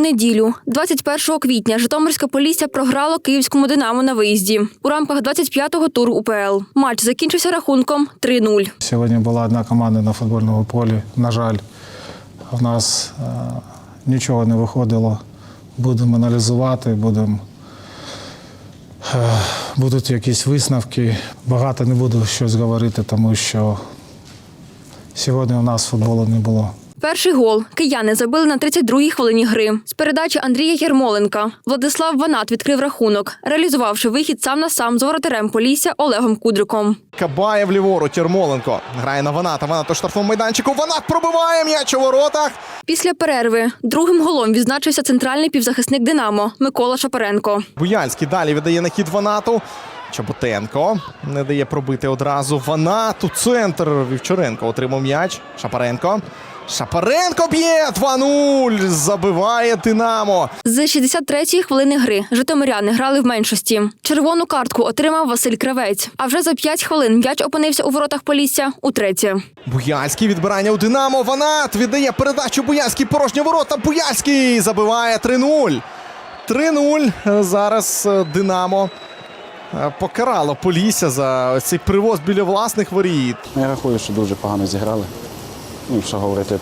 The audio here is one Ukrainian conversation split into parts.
неділю, 21 квітня, Житомирська Полісся програло київському Динамо на виїзді у рамках 25-го туру УПЛ. Матч закінчився рахунком 3-0. Сьогодні була одна команда на футбольному полі. На жаль, в нас е, нічого не виходило. Будемо аналізувати, будемо. е, Будуть якісь висновки. Багато не буду щось говорити, тому що сьогодні у нас футболу не було. Перший гол кияни забили на 32-й хвилині гри. З передачі Андрія Єрмоленка Владислав Ванат відкрив рахунок, реалізувавши вихід сам на сам з воротарем Полісся Олегом Кудриком. Кабаєв ліворуч, Ярмоленко. Грає на Ваната. Ванат у штрафному майданчику. Ванат пробиває м'яч у воротах. Після перерви другим голом відзначився центральний півзахисник Динамо Микола Шапаренко. Буяльський далі віддає на хід Ванату. Чоботенко не дає пробити одразу. Ванат у центр. Вівчаренко отримав м'яч. Шапаренко. Шапаренко б'є 2-0. Забиває Динамо. З 63-ї хвилини гри житомиряни грали в меншості. Червону картку отримав Василь Кравець. А вже за 5 хвилин м'яч опинився у воротах Полісся утретє. Буяльський відбирання у Динамо. Ванат віддає передачу Буяльський. Порожні ворота. Буяльський забиває 3-0. 3-0. Зараз Динамо покарало Полісся за цей привоз біля власних воріт. Я рахую, що дуже погано зіграли. Ну, якщо говорити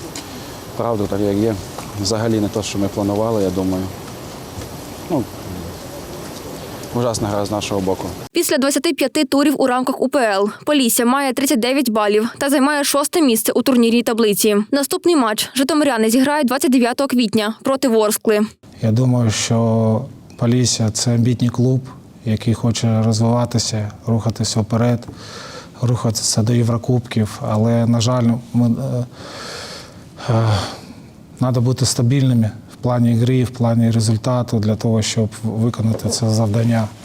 правду, так як є. Взагалі не те, що ми планували, я думаю. Ну, ужасна гра з нашого боку. Після 25 турів у рамках УПЛ Полісся має 39 балів та займає шосте місце у турнірній таблиці. Наступний матч житомиряни зіграють 29 квітня проти Ворскли. Я думаю, що Полісся це амбітний клуб, який хоче розвиватися, рухатися вперед, рухатися до Єврокубків. Але, на жаль, ми, е, е, треба бути стабільними в плані гри, в плані результату для того, щоб виконати це завдання.